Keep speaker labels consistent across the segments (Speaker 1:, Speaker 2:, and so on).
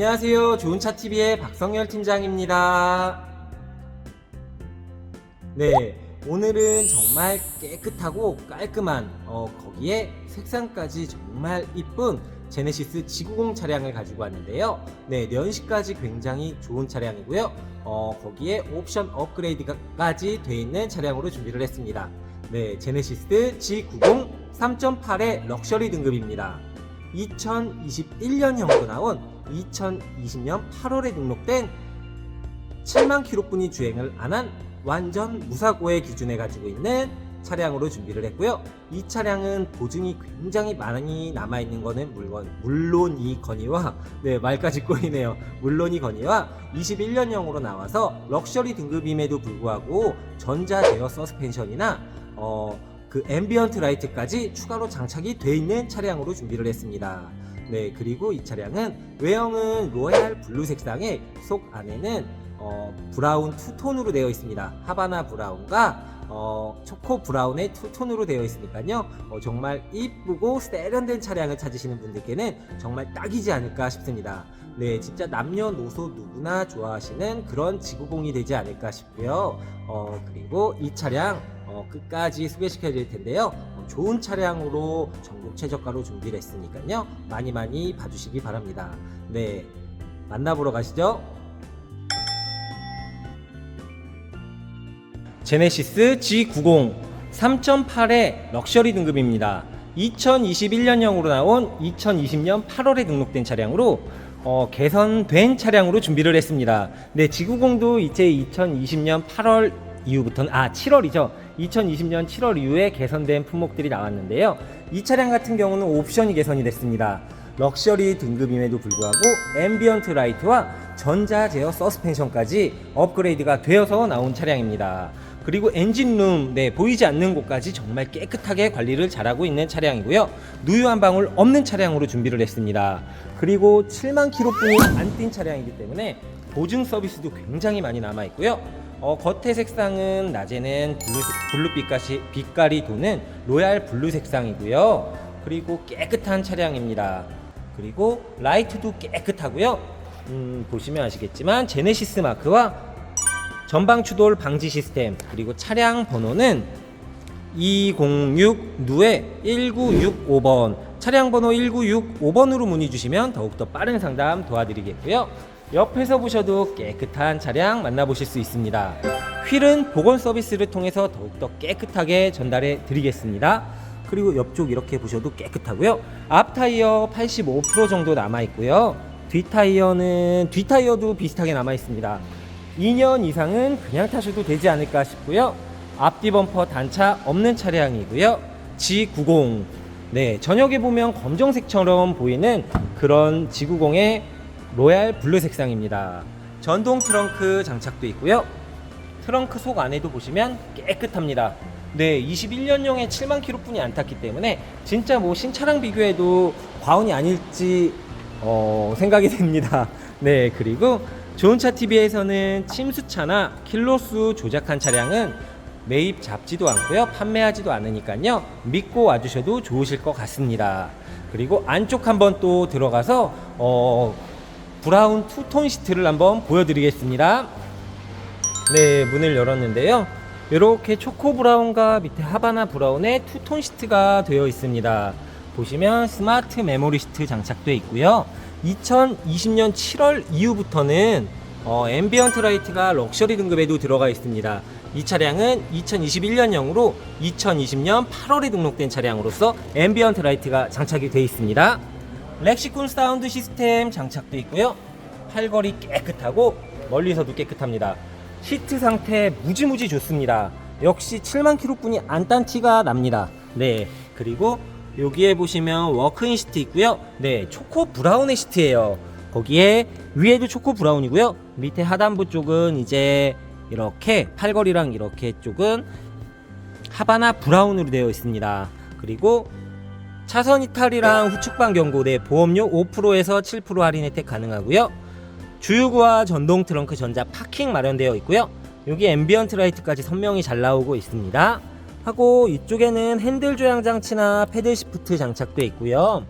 Speaker 1: 안녕하세요. 좋은 차TV의 박성열 팀장입니다. 네, 오늘은 정말 깨끗하고 깔끔한, 어, 거기에 색상까지 정말 이쁜 제네시스 지구공 차량을 가지고 왔는데요. 네, 연식까지 굉장히 좋은 차량이고요. 어, 거기에 옵션 업그레이드까지 돼 있는 차량으로 준비를 했습니다. 네, 제네시스 G90 3.8의 럭셔리 등급입니다. 2021년형으로 나온 2020년 8월에 등록된 7만 킬로뿐이 주행을 안 한 완전 무사고의 기준에 가지고 있는 차량으로 준비를 했고요. 이 차량은 보증이 굉장히 많이 남아 있는 거는 물론 물론이거니와 네 말까지 꼬이네요. 물론이거니와 21년형으로 나와서 럭셔리 등급임에도 불구하고 전자 제어 서스펜션이나 어, 그 앰비언트 라이트까지 추가로 장착이 돼 있는 차량으로 준비를 했습니다. 네, 그리고 이 차량은 외형은 로얄 블루 색상의 속 안에는 어, 브라운 투톤으로 되어 있습니다. 하바나 브라운과 어, 초코 브라운의 투톤으로 되어 있으니까요. 어, 정말 이쁘고 세련된 차량을 찾으시는 분들께는 정말 딱이지 않을까 싶습니다. 네, 진짜 남녀노소 누구나 좋아하시는 그런 지구공이 되지 않을까 싶고요. 어, 그리고 이 차량 어, 끝까지 소개시켜 드릴 텐데요. 어, 좋은 차량으로 전국 최저가로 준비를 했으니까요. 많이 많이 봐주시기 바랍니다. 네, 만나보러 가시죠. 제네시스 G90 3.8의 럭셔리 등급입니다. 2021년형으로 나온 2020년 8월에 등록된 차량으로 어, 개선된 차량으로 준비를 했습니다. 네, G90도 이제 2020년 8월 이후부터는 아 7월이죠. 2020년 7월 이후에 개선된 품목들이 나왔는데요. 이 차량 같은 경우는 옵션이 개선이 됐습니다. 럭셔리 등급임에도 불구하고 앰비언트 라이트와 전자 제어 서스펜션까지 업그레이드가 되어서 나온 차량입니다. 그리고 엔진룸, 네, 보이지 않는 곳까지 정말 깨끗하게 관리를 잘하고 있는 차량이고요. 누유 한 방울 없는 차량으로 준비를 했습니다. 그리고 7만 킬로뿐이 안 뛴 차량이기 때문에 보증 서비스도 굉장히 많이 남아 있고요. 어, 겉의 색상은 낮에는 블루, 블루빛까지 빛깔이 도는 로얄 블루 색상이고요. 그리고 깨끗한 차량입니다. 그리고 라이트도 깨끗하고요. 음, 보시면 아시겠지만 제네시스 마크와 전방 추돌 방지 시스템 그리고 차량 번호는 206 누에 1965번 차량 번호 1965번으로 문의 주시면 더욱더 빠른 상담 도와드리겠고요. 옆에서 보셔도 깨끗한 차량 만나보실 수 있습니다. 휠은 보건 서비스를 통해서 더욱더 깨끗하게 전달해 드리겠습니다. 그리고 옆쪽 이렇게 보셔도 깨끗하고요. 앞 타이어 85% 정도 남아 있고요. 뒷 타이어는 뒷 타이어도 비슷하게 남아 있습니다. 2년 이상은 그냥 타셔도 되지 않을까 싶고요. 앞뒤 범퍼 단차 없는 차량이고요. G90. 네, 저녁에 보면 검정색처럼 보이는 그런 G90의 로얄 블루 색상입니다. 전동 트렁크 장착도 있고요. 트렁크 속 안에도 보시면 깨끗합니다. 네, 21년형에 7만 킬로뿐이 안 탔기 때문에 진짜 뭐 신차랑 비교해도 과언이 아닐지 어, 생각이 됩니다. 네, 그리고 좋은 차 TV에서는 침수차나 킬로수 조작한 차량은 매입 잡지도 않고요. 판매하지도 않으니까요. 믿고 와주셔도 좋으실 것 같습니다. 그리고 안쪽 한번 또 들어가서 어, 브라운 투톤 시트를 한번 보여드리겠습니다. 네, 문을 열었는데요. 이렇게 초코 브라운과 밑에 하바나 브라운의 투톤 시트가 되어 있습니다. 보시면 스마트 메모리 시트 장착되어 있고요. 2020년 7월 이후부터는 어, 앰비언트 라이트가 럭셔리 등급에도 들어가 있습니다. 이 차량은 2021년형으로 2020년 8월에 등록된 차량으로서 앰비언트 라이트가 장착이 되어 있습니다. 렉시콘 사운드 시스템 장착도 있고요. 팔걸이 깨끗하고 멀리서도 깨끗합니다. 시트 상태 무지무지 좋습니다. 역시 7만 킬로뿐이 안 딴 티가 납니다. 네. 그리고 여기에 보시면 워크인 시트 있고요. 네, 초코 브라운의 시트예요. 거기에 위에도 초코 브라운이고요. 밑에 하단부 쪽은 이제 이렇게 팔걸이랑 이렇게 쪽은 하바나 브라운으로 되어 있습니다. 그리고 차선 이탈이랑 후측방 경고 내 보험료 5%에서 7% 할인 혜택 가능하고요. 주유구와 전동 트렁크 전자 파킹 마련되어 있고요. 여기 앰비언트 라이트까지 선명히 잘 나오고 있습니다. 하고 이쪽에는 핸들 조향 장치나 패들 시프트 장착돼 있고요.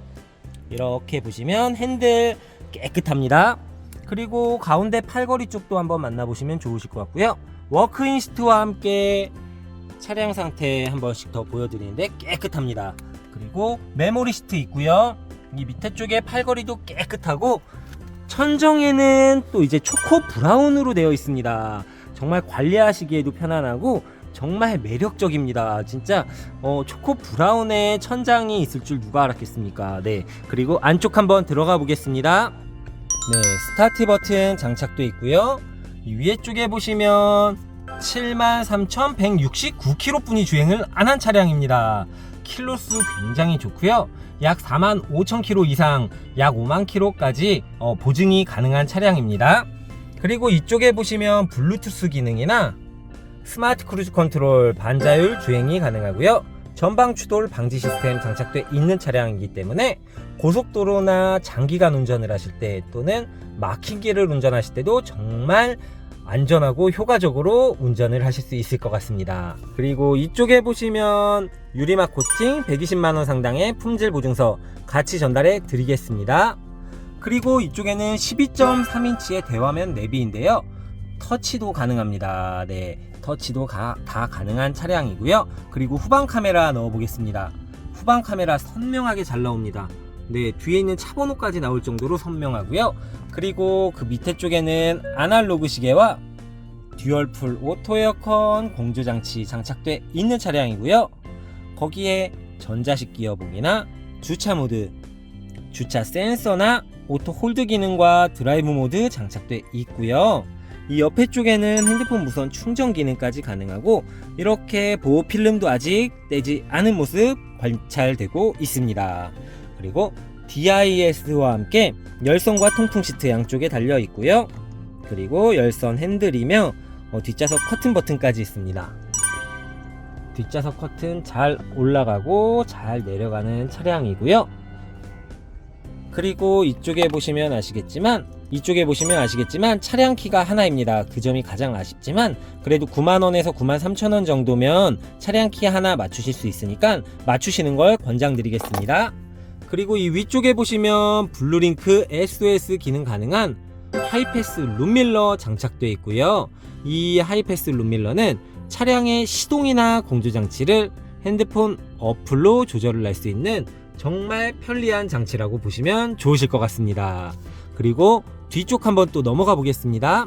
Speaker 1: 이렇게 보시면 핸들 깨끗합니다. 그리고 가운데 팔걸이 쪽도 한번 만나보시면 좋으실 것 같고요. 워크인 시트와 함께 차량 상태 한 번씩 더 보여드리는데 깨끗합니다. 그리고 메모리 시트 있고요. 이 밑에 쪽에 팔걸이도 깨끗하고 천정에는 또 이제 초코 브라운으로 되어 있습니다. 정말 관리하시기에도 편안하고 정말 매력적입니다. 진짜 어, 초코 브라운의 천장이 있을 줄 누가 알았겠습니까? 네. 그리고 안쪽 한번 들어가 보겠습니다. 네, 스타트 버튼 장착돼 있고요. 이 위에 쪽에 보시면 73,169km 분이 주행을 안 한 차량입니다. 킬로수 굉장히 좋고요. 약 4만 5천 킬로 이상, 약 5만 킬로까지 어, 보증이 가능한 차량입니다. 그리고 이쪽에 보시면 블루투스 기능이나 스마트 크루즈 컨트롤 반자율 주행이 가능하고요. 전방 추돌 방지 시스템 장착돼 있는 차량이기 때문에 고속도로나 장기간 운전을 하실 때 또는 막힌 길을 운전하실 때도 정말 안전하고 효과적으로 운전을 하실 수 있을 것 같습니다. 그리고 이쪽에 보시면 유리막 코팅 120만원 상당의 품질 보증서 같이 전달해 드리겠습니다. 그리고 이쪽에는 12.3인치의 대화면 내비인데요. 터치도 가능합니다. 네. 터치도 가- 다 가능한 차량이고요. 그리고 후방 카메라 넣어 보겠습니다. 후방 카메라 선명하게 잘 나옵니다. 네, 뒤에 있는 차 번호까지 나올 정도로 선명하고요. 그리고 그 밑에 쪽에는 아날로그 시계와 듀얼풀 오토 에어컨 공조 장치 장착돼 있는 차량이고요. 거기에 전자식 기어봉이나 주차 모드, 주차 센서나 오토 홀드 기능과 드라이브 모드 장착돼 있고요. 이 옆에 쪽에는 핸드폰 무선 충전 기능까지 가능하고 이렇게 보호 필름도 아직 떼지 않은 모습 관찰되고 있습니다. 그리고 DIS와 함께 열선과 통풍 시트 양쪽에 달려 있고요. 그리고 열선 핸들이며 어, 뒷좌석 커튼 버튼까지 있습니다. 뒷좌석 커튼 잘 올라가고 잘 내려가는 차량이고요. 그리고 이쪽에 보시면 아시겠지만 이쪽에 보시면 아시겠지만 차량 키가 하나입니다. 그 점이 가장 아쉽지만 그래도 9만원에서 9만 3천원 정도면 차량 키 하나 맞추실 수 있으니까 맞추시는 걸 권장드리겠습니다. 그리고 이 위쪽에 보시면 블루링크 SOS 기능 가능한 하이패스 룸밀러 장착되어 있고요. 이 하이패스 룸밀러는 차량의 시동이나 공조장치를 핸드폰 어플로 조절을 할 수 있는 정말 편리한 장치라고 보시면 좋으실 것 같습니다. 그리고 뒤쪽 한번 또 넘어가 보겠습니다.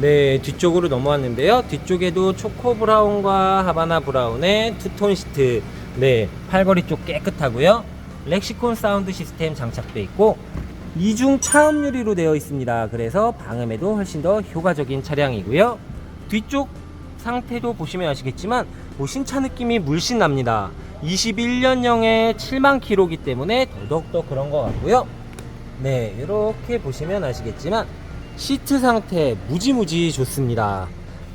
Speaker 1: 네, 뒤쪽으로 넘어왔는데요. 뒤쪽에도 초코 브라운과 하바나 브라운의 투톤 시트. 네, 팔걸이 쪽 깨끗하고요. 렉시콘 사운드 시스템 장착돼 있고 이중 차음 유리로 되어 있습니다. 그래서 방음에도 훨씬 더 효과적인 차량이고요. 뒤쪽 상태도 보시면 아시겠지만 뭐 신차 느낌이 물씬 납니다. 21년형의 7만 킬로기 때문에 더더욱더 그런 것 같고요. 네, 이렇게 보시면 아시겠지만 시트 상태 무지무지 좋습니다.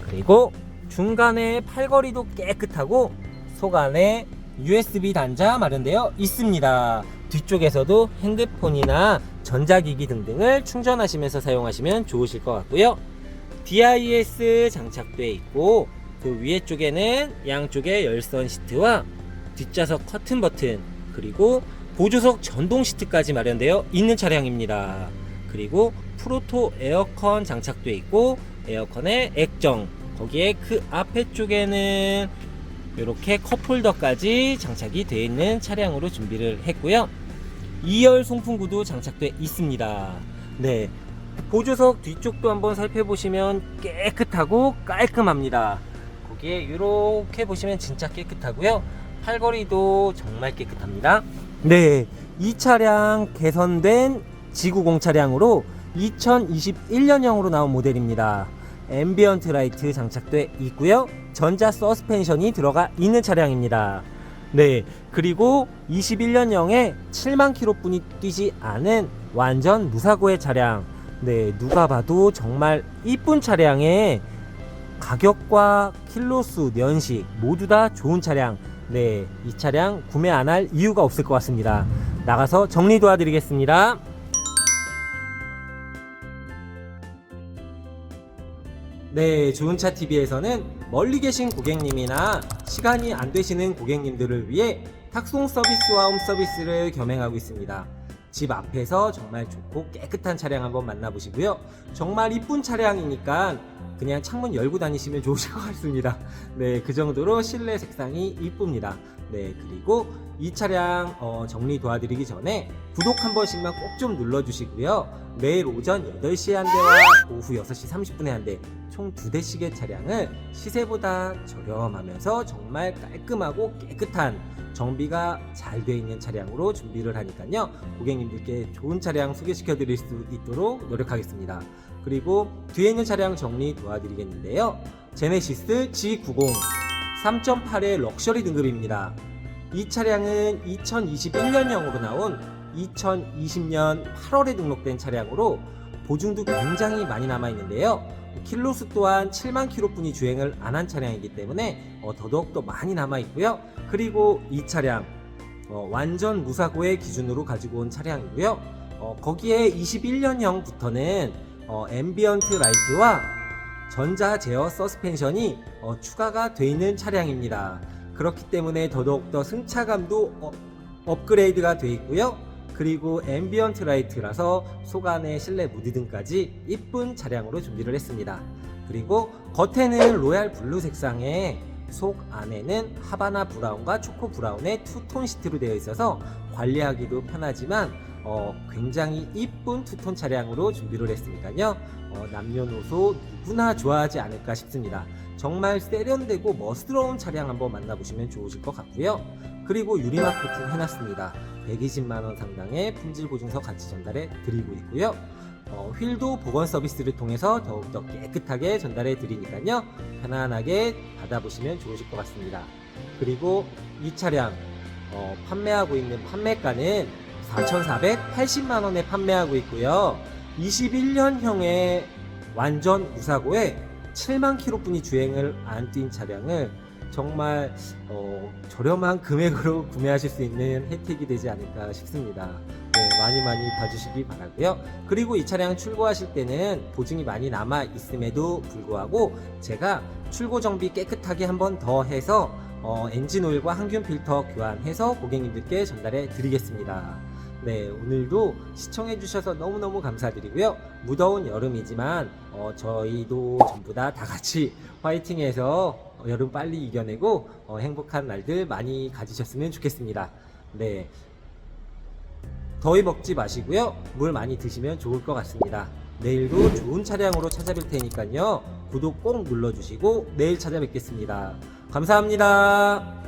Speaker 1: 그리고 중간에 팔걸이도 깨끗하고 속 안에 USB 단자 마련되어 있습니다. 뒤쪽에서도 핸드폰이나 전자기기 등등을 충전하시면서 사용하시면 좋으실 것 같고요. DIS 장착돼 있고 그 위에 쪽에는 양쪽에 열선 시트와 뒷좌석 커튼 버튼 그리고 보조석 전동 시트까지 마련되어 있는 차량입니다. 그리고 프로토 에어컨 장착돼 있고 에어컨의 액정 거기에 그 앞에 쪽에는 이렇게 컵홀더까지 장착이 되어 있는 차량으로 준비를 했고요. 2열 송풍구도 장착돼 있습니다. 네. 보조석 뒤쪽도 한번 살펴보시면 깨끗하고 깔끔합니다. 거기에 이렇게 보시면 진짜 깨끗하고요. 팔걸이도 정말 깨끗합니다. 네. 이 차량 개선된 지구공 차량으로 2021년형으로 나온 모델입니다. 앰비언트 라이트 장착돼 있고요. 전자 서스펜션이 들어가 있는 차량입니다. 네. 그리고 21년형에 7만 킬로뿐이 뛰지 않은 완전 무사고의 차량. 네. 누가 봐도 정말 이쁜 차량에 가격과 킬로수, 연식 모두 다 좋은 차량. 네. 이 차량 구매 안 할 이유가 없을 것 같습니다. 나가서 정리 도와드리겠습니다. 네, 좋은차 TV에서는 멀리 계신 고객님이나 시간이 안 되시는 고객님들을 위해 탁송 서비스와 홈 서비스를 겸행하고 있습니다. 집 앞에서 정말 좋고 깨끗한 차량 한번 만나보시고요. 정말 이쁜 차량이니까 그냥 창문 열고 다니시면 좋으실 것 같습니다. 네, 그 정도로 실내 색상이 이쁩니다. 네, 그리고 이 차량 어, 정리 도와드리기 전에 구독 한 번씩만 꼭 좀 눌러주시고요. 매일 오전 8시에 한 대와 오후 6시 30분에 한 대, 총 두 대씩의 차량을 시세보다 저렴하면서 정말 깔끔하고 깨끗한 정비가 잘 되어 있는 차량으로 준비를 하니까요. 고객님들께 좋은 차량 소개시켜 드릴 수 있도록 노력하겠습니다. 그리고 뒤에 있는 차량 정리 도와드리겠는데요. 제네시스 G90 3.8의 럭셔리 등급입니다. 이 차량은 2021년형으로 나온 2020년 8월에 등록된 차량으로 보증도 굉장히 많이 남아 있는데요. 킬로수 또한 7만 킬로뿐이 주행을 안 한 차량이기 때문에 어, 더더욱 더 많이 남아 있고요. 그리고 이 차량 어, 완전 무사고의 기준으로 가지고 온 차량이고요. 어, 거기에 21년형부터는 어, 앰비언트 라이트와 전자 제어 서스펜션이 어, 추가가 돼 있는 차량입니다. 그렇기 때문에 더더욱 더 승차감도 어, 업그레이드가 돼 있고요. 그리고 앰비언트 라이트라서 속 안에 실내 무드등까지 이쁜 차량으로 준비를 했습니다. 그리고 겉에는 로얄 블루 색상에 속 안에는 하바나 브라운과 초코 브라운의 투톤 시트로 되어 있어서 관리하기도 편하지만 어, 굉장히 이쁜 투톤 차량으로 준비를 했으니까요. 어, 남녀노소 누구나 좋아하지 않을까 싶습니다. 정말 세련되고 멋스러운 차량 한번 만나보시면 좋으실 것 같고요. 그리고 유리막 코팅 해놨습니다. 120만원 상당의 품질 보증서 같이 전달해 드리고 있고요. 어, 휠도 보건 서비스를 통해서 더욱더 깨끗하게 전달해 드리니까요. 편안하게 받아보시면 좋으실 것 같습니다. 그리고 이 차량 어, 판매하고 있는 판매가는 4,480만 원에 판매하고 있고요. 21년형의 완전 무사고에 7만 킬로뿐이 주행을 안 뛴 차량을 정말 어, 저렴한 금액으로 구매하실 수 있는 혜택이 되지 않을까 싶습니다. 네, 많이 많이 봐주시기 바라고요. 그리고 이 차량 출고하실 때는 보증이 많이 남아 있음에도 불구하고 제가 출고 정비 깨끗하게 한 번 더 해서 어, 엔진 오일과 항균 필터 교환해서 고객님들께 전달해 드리겠습니다. 네, 오늘도 시청해 주셔서 너무너무 감사드리고요. 무더운 여름이지만 어, 저희도 전부 다 다 같이 화이팅해서 어, 여름 빨리 이겨내고 어, 행복한 날들 많이 가지셨으면 좋겠습니다. 네. 더위 먹지 마시고요. 물 많이 드시면 좋을 것 같습니다. 내일도 좋은 차량으로 찾아뵐 테니까요. 구독 꼭 눌러주시고 내일 찾아뵙겠습니다. 감사합니다.